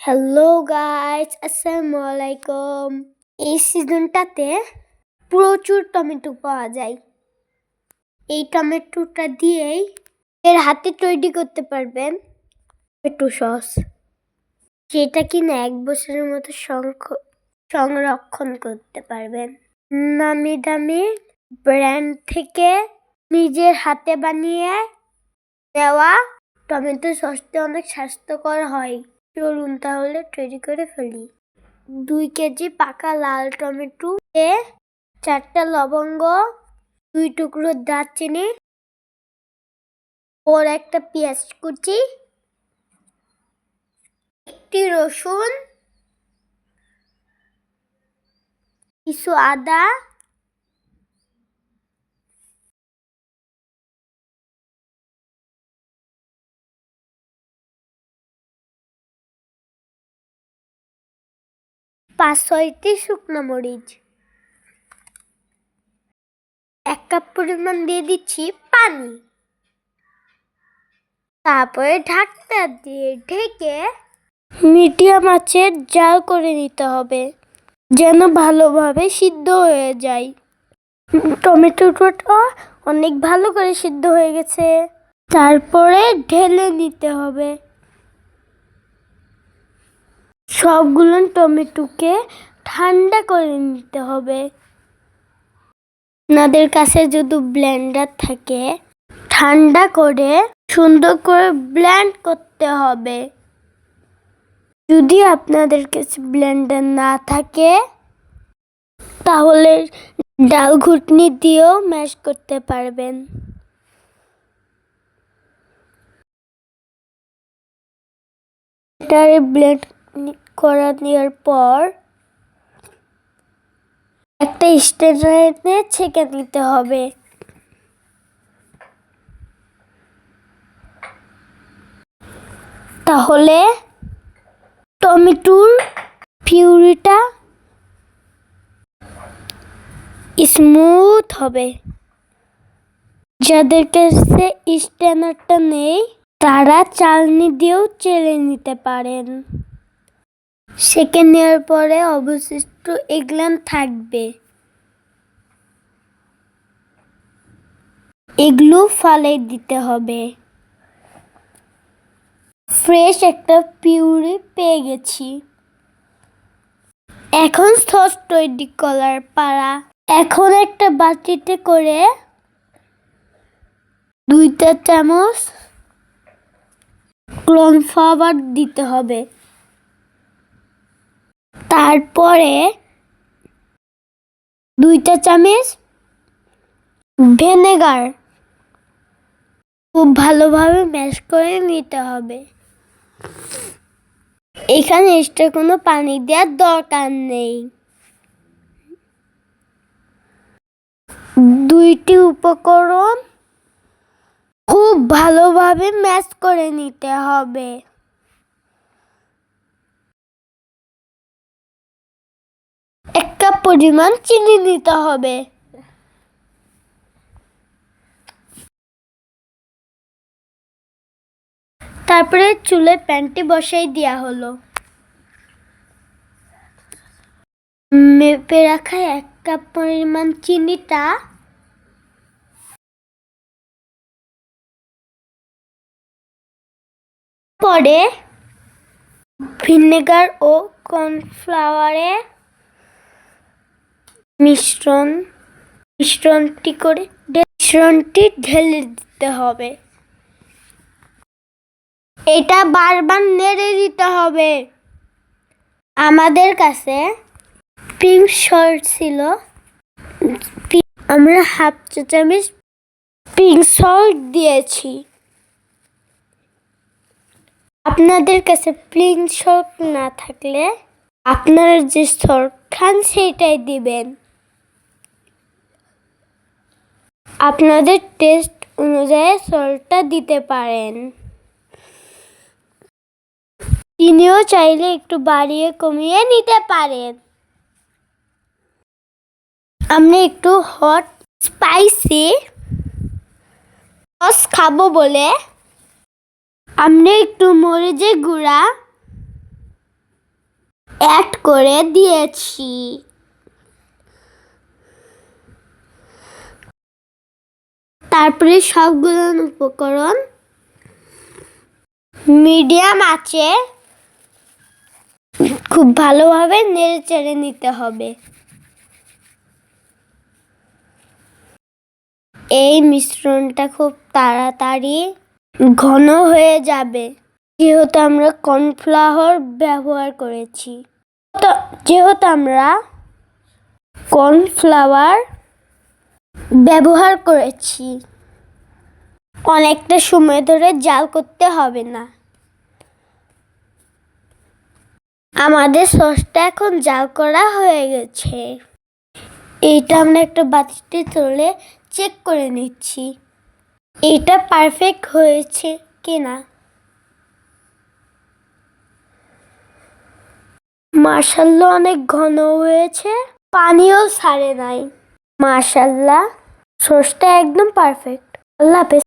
Hello guys আসসালামু আলাইকুম এই সিজনটাতে প্রচুর টমেটো পাওয়া যায়। এই টমেটোটা দিয়েই এর হাতে তৈরি করতে পারবেন টমেটো সস। যেটা কিনা এক বছরের মতো সংরক্ষণ করতে পারবেন। নামি দামি ব্র্যান্ড থেকে নিজের হাতে বানিয়ে দেওয়া টমেটো সসটা অনেক স্বাস্থ্যকর হয়। চলুন তাহলে তৈরি করে ফেলি। দুই কেজি পাকা লাল টমেটো, এ চারটা লবঙ্গ, দুই টুকরো দারচিনি, ওর একটা পেঁয়াজ কুচি, একটি রসুন, কিছু আদা পাঁচ ছয়টি শুকনো মরিচ। এক কাপ পরিমাণ দিয়ে দিচ্ছি পানি। তারপরে ঢাকনা দিয়ে ঢেকে মিডিয়াম আঁচে জাল করে নিতে হবে, যেন ভালোভাবে সিদ্ধ হয়ে যায়। টমেটোটা অনেক ভালো করে সিদ্ধ হয়ে গেছে। তারপরে ঢেলে নিতে হবে। সবগুলো টমেটোকে ঠান্ডা করে নিতে হবে। আপনাদের কাছে যদি ব্লেন্ডার থাকে, ঠান্ডা করে সুন্দর করে ব্লেন্ড করতে হবে। যদি আপনাদের কাছে ব্লেন্ডার না থাকে, তাহলে ডাল ঘুটনি দিয়েও ম্যাশ করতে পারবেন। ব্লেন্ড করা নেওয়ার পর একটা স্টেনারে ছেঁকে নিতে হবে। তাহলে টমেটোর পিউরিটা স্মুথ হবে। যাদের কাছে স্ট্যানারটা নেই, তারা চালনি দিয়েও চেলে নিতে পারেন। সেকে নেওয়ার পরে অবশিষ্ট এগলান থাকবে। এগুলো ফালে দিতে হবে। ফ্রেশ একটা পিউরি পেয়ে গেছি। এখন সস তৈরি করার পাড়া। এখন একটা বাটিতে করে দুইটা চামচ কর্নফ্লাওয়ার দিতে হবে। তারপরে দুইটা চামচ ভিনেগার খুব ভালোভাবে ম্যাশ করে নিতে হবে। এখানে এক্সট্রা কোনো পানি দেওয়ার দরকার নেই। দুইটি উপকরণ খুব ভালোভাবে ম্যাশ করে নিতে হবে এক কাপ পরিমাণ চিনি নিতে হবে। তারপরে চুলে প্যানটি বসাই দেওয়া হলো। মেপে রাখা এক কাপ পরিমাণ চিনিটা। পরে ভিনেগার ও কর্নফ্লাওয়ারে মিশ্রণ, মিশ্রণটি করে মিশ্রণটি ঢেলে দিতে হবে। এটা বারবার নেড়ে দিতে হবে। আমাদের কাছে পিঙ্ক সল্ট ছিল। আমরা হাফ চা চামচ পিঙ্ক সল্ট দিয়েছি। আপনাদের কাছে পিঙ্ক সল্ট না থাকলে আপনারা যে সল্ট খান সেটাই দিবেন। আপনাদের টেস্ট অনুযায়ী সল্টটা দিতে পারেন। চিনিও চাইলে একটু বাড়িয়ে কমিয়ে নিতে পারেন। আমরা একটু হট স্পাইসি সস খাব বলে। আমরা একটু মরিচের গুঁড়া অ্যাড করে দিয়েছি। তারপরে সবগুলো উপকরণ মিডিয়াম আছে খুব ভালোভাবে নেড়ে চেড়ে নিতে হবে। এই মিশ্রণটা খুব তাড়াতাড়ি ঘন হয়ে যাবে। যেহেতু আমরা কর্নফ্লাওয়ার ব্যবহার করেছি, তো যেহেতু আমরা কর্নফ্লাওয়ার ব্যবহার করেছি। অনেকটা সময় ধরে জাল করতে হবে না। আমাদের সসটা এখন জাল করা হয়ে গেছে। এইটা আমরা একটা বাটিতে তুলে চেক করে নিচ্ছি। এটা পারফেক্ট হয়েছে কিনা? মার্শাল্লাহ অনেক ঘন হয়েছে। পানিও ছাড়ে নাই। মার্শাল্লাহ সসটা একদম পারফেক্ট আল্লাহ হাফেজ।